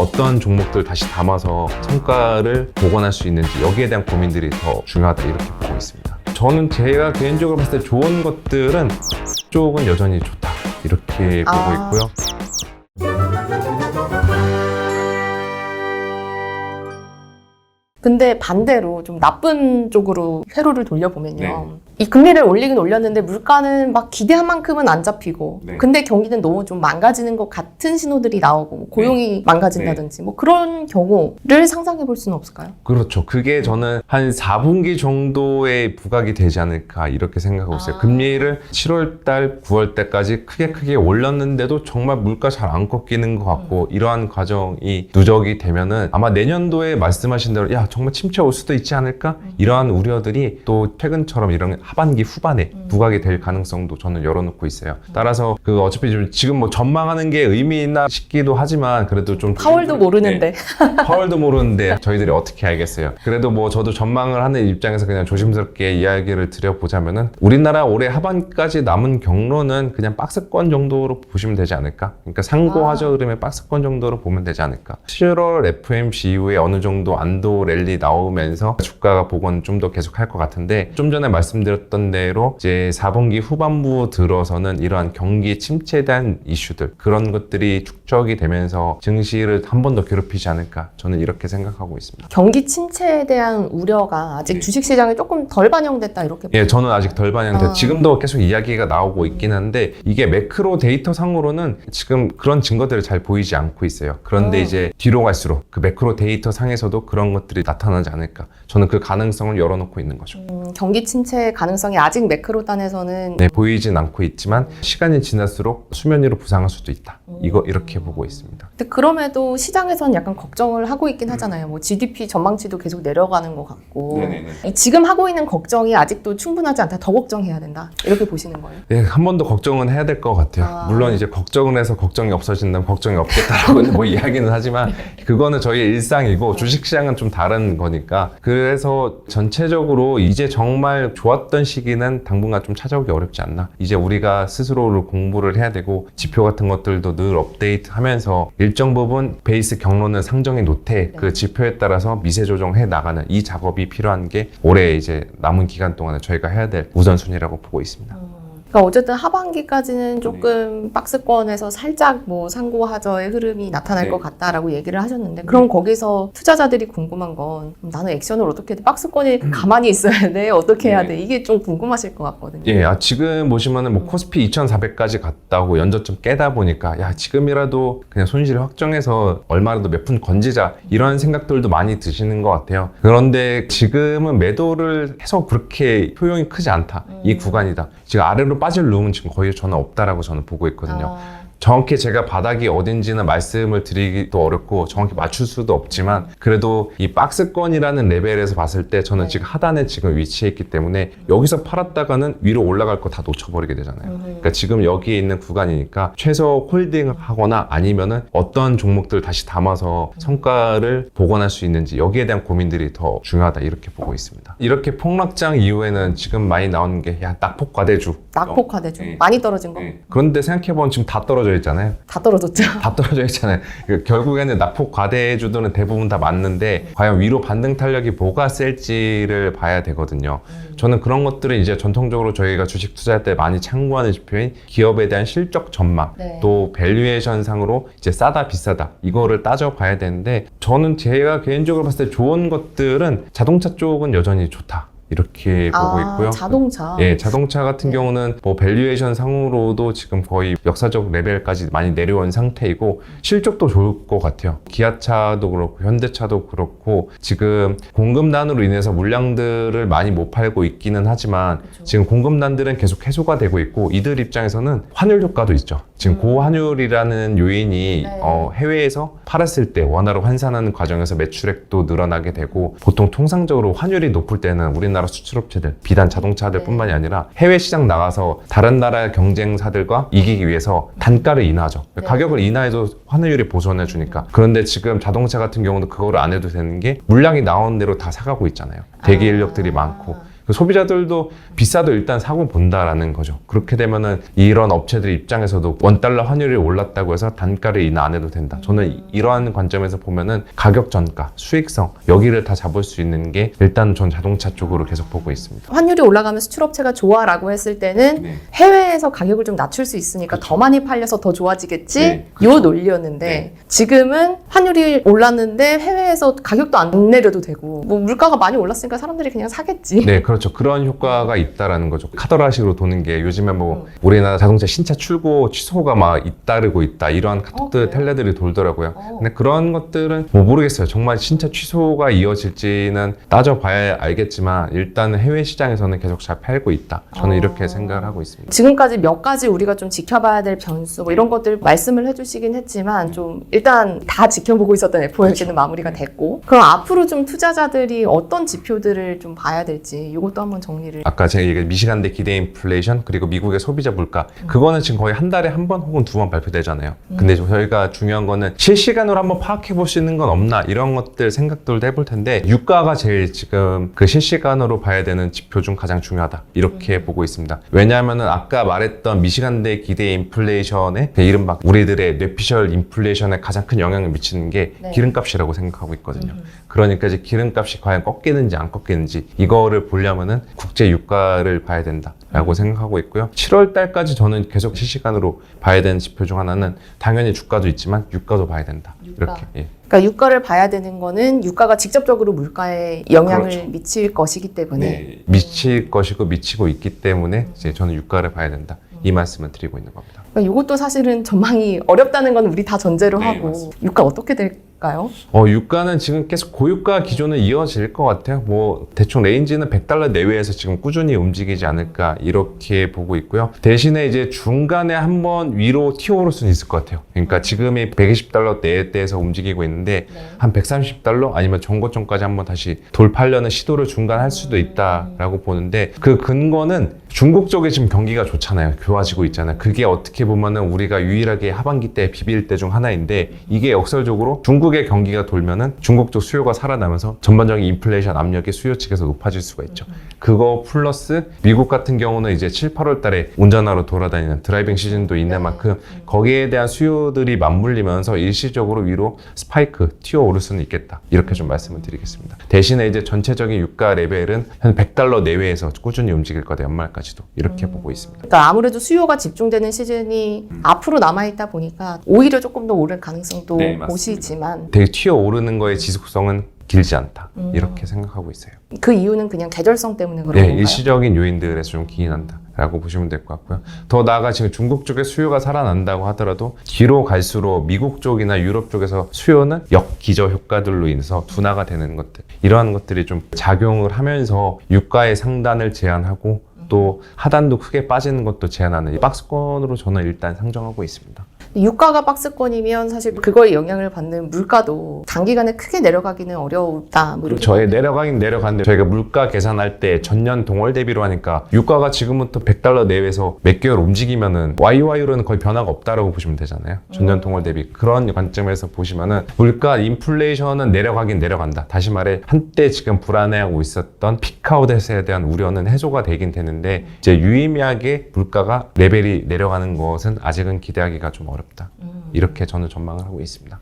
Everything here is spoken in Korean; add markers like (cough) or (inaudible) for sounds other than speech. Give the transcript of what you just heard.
어떤 종목들 다시 담아서 성과를 복원할 수 있는지 여기에 대한 고민들이 더 중요하다 이렇게 보고 있습니다. 저는 제가 개인적으로 봤을 때 좋은 것들은 쪽은 여전히 좋다 이렇게 보고 아. 있고요. 근데 반대로 좀 나쁜 쪽으로 회로를 돌려보면요. 네. 이 금리를 올리긴 올렸는데 물가는 막 기대한 만큼은 안 잡히고 네. 근데 경기는 너무 좀 망가지는 것 같은 신호들이 나오고 뭐 고용이 망가진다든지 뭐 그런 경우를 상상해 볼 수는 없을까요? 그렇죠. 그게 저는 한 4분기 정도의 부각이 되지 않을까 이렇게 생각하고 있어요. 아. 금리를 7월 달, 9월 때까지 크게 크게 올렸는데도 정말 물가 잘 안 꺾이는 것 같고 이러한 과정이 누적이 되면은 아마 내년도에 말씀하신 대로 야 정말 침체 올 수도 있지 않을까 이러한 우려들이 또 최근처럼 이런 하반기 후반에 부각이 될 가능성도 저는 열어놓고 있어요. 따라서 그 어차피 좀 지금 뭐 전망하는 게 의미 있나 싶기도 하지만 그래도 좀 (laughs) 파월도 모르는데 (laughs) 파월도 모르는데 저희들이 어떻게 알겠어요. 그래도 뭐 저도 전망을 하는 입장에서 그냥 조심스럽게 이야기를 드려보자면은 우리나라 올해 하반기까지 남은 경로는 그냥 박스권 정도로 보시면 되지 않을까? 그러니까 상고 아. 하저 흐름의 박스권 정도로 보면 되지 않을까? 7월 FMC 이후에 어느 정도 안도 랠리 나오면서 주가가 복원 좀 더 계속 할 것 같은데 좀 전에 말씀드렸 던 대로 이제 4분기 후반부 들어서는 이러한 경기 침체에 대한 이슈들 그런 것들이 축적이 되면서 증시를 한 번 더 괴롭히지 않을까 저는 이렇게 생각하고 있습니다. 경기 침체에 대한 우려가 아직 네. 주식 시장에 조금 덜 반영됐다 이렇게 예, 저는 아직 덜 반영돼. 아. 지금도 계속 이야기가 나오고 있긴 한데 이게 매크로 데이터 상으로는 지금 그런 증거들을 잘 보이지 않고 있어요. 그런데 어. 이제 뒤로 갈수록 그 매크로 데이터 상에서도 그런 것들이 나타나지 않을까. 저는 그 가능성을 열어놓고 있는 거죠. 음, 경기 침체 가능 성이 아직 매크로 단에서는 네, 보이진 않고 있지만 시간이 지날수록 수면 위로 부상할 수도 있다. 이거 이렇게 보고 있습니다. 근데 그럼에도 시장에서는 약간 걱정을 하고 있긴 하잖아요. 뭐 GDP 전망치도 계속 내려가는 것 같고 이 지금 하고 있는 걱정이 아직도 충분하지 않다. 더 걱정해야 된다. 이렇게 보시는 거예요. 네, 한번 더 걱정은 해야 될 것 같아요. 아. 물론 이제 걱정을 해서 걱정이 없어진다면 걱정이 없겠다라고 (laughs) 뭐 이야기는 하지만 그거는 저희의 일상이고 주식 시장은 좀 다른 거니까 그래서 전체적으로 이제 정말 좋았 던 시기는 당분간 좀 찾아오기 어렵지 않나. 이제 우리가 스스로를 공부를 해야 되고 지표 같은 것들도 늘 업데이트 하면서 일정 부분 베이스 경로는 상정해 놓되 그 지표에 따라서 미세 조정해 나가는 이 작업이 필요한 게 올해 이제 남은 기간 동안에 저희가 해야 될 우선순위라고 보고 있습니다. 그러니까 어쨌든 하반기까지는 조금 박스권에서 살짝 뭐 상고 하저의 흐름이 나타날 네. 것 같다라고 얘기를 하셨는데 그럼 거기서 투자자들이 궁금한 건 나는 액션을 어떻게 해? 박스권에 가만히 있어야 돼? 어떻게 해야 네. 돼? 이게 좀 궁금하실 것 같거든요. 예, 아, 지금 보시면은 뭐 코스피 2,400까지 갔다고 연저점 깨다 보니까 야, 지금이라도 그냥 손실을 확정해서 얼마라도 몇 푼 건지자 이런 생각들도 많이 드시는 것 같아요. 그런데 지금은 매도를 해서 그렇게 효용이 크지 않다. 이 구간이다. 지금 아래로 빠질 룸은 지금 거의 저는 없다라고 저는 보고 있거든요. 아, 정확히 제가 바닥이 어딘지는 말씀을 드리기도 어렵고 정확히 맞출 수도 없지만 그래도 이 박스권이라는 레벨에서 봤을 때 저는 네. 지금 하단에 지금 위치해 있기 때문에 여기서 팔았다가는 위로 올라갈 거 다 놓쳐버리게 되잖아요. 음. 그러니까 지금 여기에 있는 구간이니까 최소 홀딩을 하거나 아니면은 어떤 종목들 다시 담아서 성과를 복원할 수 있는지 여기에 대한 고민들이 더 중요하다 이렇게 보고 있습니다. 이렇게 폭락장 이후에는 지금 많이 나오는 게 야 낙폭 과대주. 낙폭화돼 좀 네. 많이 떨어진 거다 예. 그런데 생각해보면 지금 다 떨어져 있잖아요. 떨어졌죠. 다 떨어져 있잖아요. 그 결국에는 낙폭 과대주들은 대부분 다 맞는데 과연 위로 반등 탄력이 뭐가 셀지를 봐야 되거든요. 저는 그런 것들은 이제 전통적으로 저희가 주식 투자할 때 많이 참고하는 지표인 기업에 대한 실적 전망 네. 또 밸류에이션 상으로 이제 싸다 비싸다 이거를 따져봐야 되는데 저는 제가 개인적으로 봤을 때 좋은 것들은 자동차 쪽은 여전히 좋다. 이렇게 보고 아, 있고요. 자동차. 예, 자동차 같은 경우는 뭐 밸류에이션 상으로도 지금 거의 역사적 레벨까지 많이 내려온 상태이고 실적도 좋을 것 같아요. 기아차도 그렇고 현대차도 그렇고 지금 공급난으로 인해서 물량들을 많이 못 팔고 있기는 하지만 그렇죠. 지금 공급난들은 계속 해소가 되고 있고 이들 입장에서는 환율 효과도 있죠. 지금 고환율이라는 요인이 음. 네. 어, 해외에서 팔았을 때 원화로 환산하는 과정에서 매출액도 늘어나게 되고 보통 통상적으로 환율이 높을 때는 우리나라 수출업체들 비단 자동차들 네. 뿐만이 아니라 해외 시장 나가서 다른 나라 경쟁사들과 이기기 위해서 단가를 인하하죠. 네. 가격을 인하해도 환율이 보존해 주니까. 그런데 지금 자동차 같은 경우는 그거를 안 해도 되는 게 물량이 나온 대로 다 사가고 있잖아요. 대기 아. 인력들이 많고. 그 소비자들도 비싸도 일단 사고 본다라는 거죠. 그렇게 되면은 이런 업체들 입장에서도 원 달러 환율이 올랐다고 해서 단가를 인하 안 해도 된다. 저는 이- 이러한 관점에서 보면은 가격 전가, 수익성 여기를 다 잡을 수 있는 게 일단 전 자동차 쪽으로 계속 보고 있습니다. 환율이 올라가면 수출업체가 좋아라고 했을 때는 네. 해외에서 가격을 좀 낮출 수 있으니까 더 많이 팔려서 더 좋아지겠지 네, 요 논리였는데 지금은 환율이 올랐는데 해외에서 가격도 안 내려도 되고 뭐 물가가 많이 올랐으니까 사람들이 그냥 사겠지. 네, 그렇죠. 그런 효과가 있다라는 거죠. 카더라식으로 도는 게 요즘에 뭐 음. 우리나라 자동차 신차 출고 취소가 막 잇따르고 있다 이러한 카톡들 어, 그래요? 텔레들이 돌더라고요. 어. 근데 그런 것들은 뭐 모르겠어요. 정말 신차 취소가 이어질지는 따져봐야 알겠지만 일단 해외 시장에서는 계속 잘 팔고 있다. 저는 어. 이렇게 생각을 하고 있습니다. 지금까지 몇 가지 우리가 좀 지켜봐야 될 변수 뭐 이런 것들 말씀을 해주시긴 했지만 좀 일단 다 지켜보고 있었던 FOMC는 마무리가 됐고 그럼 앞으로 좀 투자자들이 어떤 지표들을 좀 봐야 될지 이 것도 한번 정리를 아까 제가 얘기한 미시간대 기대 인플레이션 그리고 미국의 소비자 물가 그거는 지금 거의 한 달에 한 번 혹은 두 번 발표되잖아요. 근데 저희가 중요한 거는 실시간으로 한번 파악해 볼 수 있는 건 없나 이런 것들 생각들도 해볼 텐데 유가가 제일 지금 그 실시간으로 봐야 되는 지표 중 가장 중요하다 이렇게 보고 있습니다. 왜냐하면은 아까 말했던 미시간대 기대 인플레이션의 그 이른바 우리들의 뇌피셜 인플레이션에 가장 큰 영향을 미치는 게 네. 기름값이라고 생각하고 있거든요. 음. 그러니까 이제 기름값이 과연 꺾이는지 안 꺾이는지 이거를 보려 면은 국제 유가를 봐야 된다라고 생각하고 있고요. 7월 달까지 저는 계속 실시간으로 봐야 되는 지표 중 하나는 당연히 주가도 있지만 유가도 봐야 된다. 유가. 이렇게. 예. 그러니까 유가를 봐야 되는 거는 유가가 직접적으로 물가에 영향을 그렇죠. 미칠 것이기 때문에 네. 미칠 것이고 미치고 있기 때문에 이제 저는 유가를 봐야 된다. 이 말씀을 드리고 있는 겁니다. 그러니까 이것도 사실은 전망이 어렵다는 건 우리 다 전제로 네, 하고 맞습니다. 유가 어떻게 될 까요? 어, 유가는 지금 계속 고유가 기조는 이어질 것 같아요. 뭐, 대충 레인지는 100달러 내외에서 지금 꾸준히 움직이지 않을까, 이렇게 보고 있고요. 대신에 이제 중간에 한번 위로 튀어오를 수는 있을 것 같아요. 그러니까 지금이 120달러 내대에서 움직이고 있는데, 한 130달러 아니면 정고점까지 한번 다시 돌파하려는 시도를 중간 할 수도 있다라고 보는데, 그 근거는 중국 쪽에 지금 경기가 좋잖아요. 좋아지고 있잖아요. 그게 어떻게 보면은 우리가 유일하게 하반기 때 비빌 때 중 하나인데 이게 역설적으로 중국 의 경기가 돌면은 중국 쪽 수요가 살아나면서 전반적인 인플레이션 압력이 수요 측에서 높아질 수가 있죠. 그거 플러스 미국 같은 경우는 이제 7, 8월 달에 운전하러 돌아다니는 드라이빙 시즌도 있는 만큼 거기에 대한 수요들이 맞물리면서 일시적으로 위로 스파이크 튀어 오를 수는 있겠다. 이렇게 좀 말씀을 드리겠습니다. 대신에 이제 전체적인 유가 레벨은 한 100달러 내외에서 꾸준히 움직일 거다 연말까지도 이렇게 보고 있습니다. 그러니까 아무래도 수요가 집중되는 시즌이 앞으로 남아 있다 보니까 오히려 조금 더 오를 가능성도 네. 보시지만 되게 튀어 오르는 거의 지속성은 길지 않다. 음. 이렇게 생각하고 있어요. 그 이유는 그냥 계절성 때문에 그런 네, 건가요? 일시적인 요인들에서 좀 기인한다. 라고 보시면 될 것 같고요. 더 나아가 지금 중국 쪽에 수요가 살아난다고 하더라도 뒤로 갈수록 미국 쪽이나 유럽 쪽에서 수요는 역기저 효과들로 인해서 둔화가 되는 것들 이러한 것들이 좀 작용을 하면서 유가의 상단을 제한하고 또 하단도 크게 빠지는 것도 제한하는 이 박스권으로 저는 일단 상정하고 있습니다. 유가가 박스권이면 사실 그거에 영향을 받는 물가도 단기간에 크게 내려가기는 어려웠다. 뭐 저희 내려가긴 내려가는데 저희가 물가 계산할 때 전년 동월 대비로 하니까 유가가 지금부터 100달러 내외에서 몇 개월 움직이면은 YY로는 거의 변화가 없다라고 보시면 되잖아요. 전년 동월 대비 그런 관점에서 보시면은 물가 인플레이션은 내려가긴 내려간다. 다시 말해 한때 지금 불안해하고 있었던 피크아웃에 대한 우려는 해소가 되긴 되는데 이제 유의미하게 물가가 레벨이 내려가는 것은 아직은 기대하기가 좀 어렵다. 어렵다. 음. 이렇게 저는 전망을 하고 있습니다.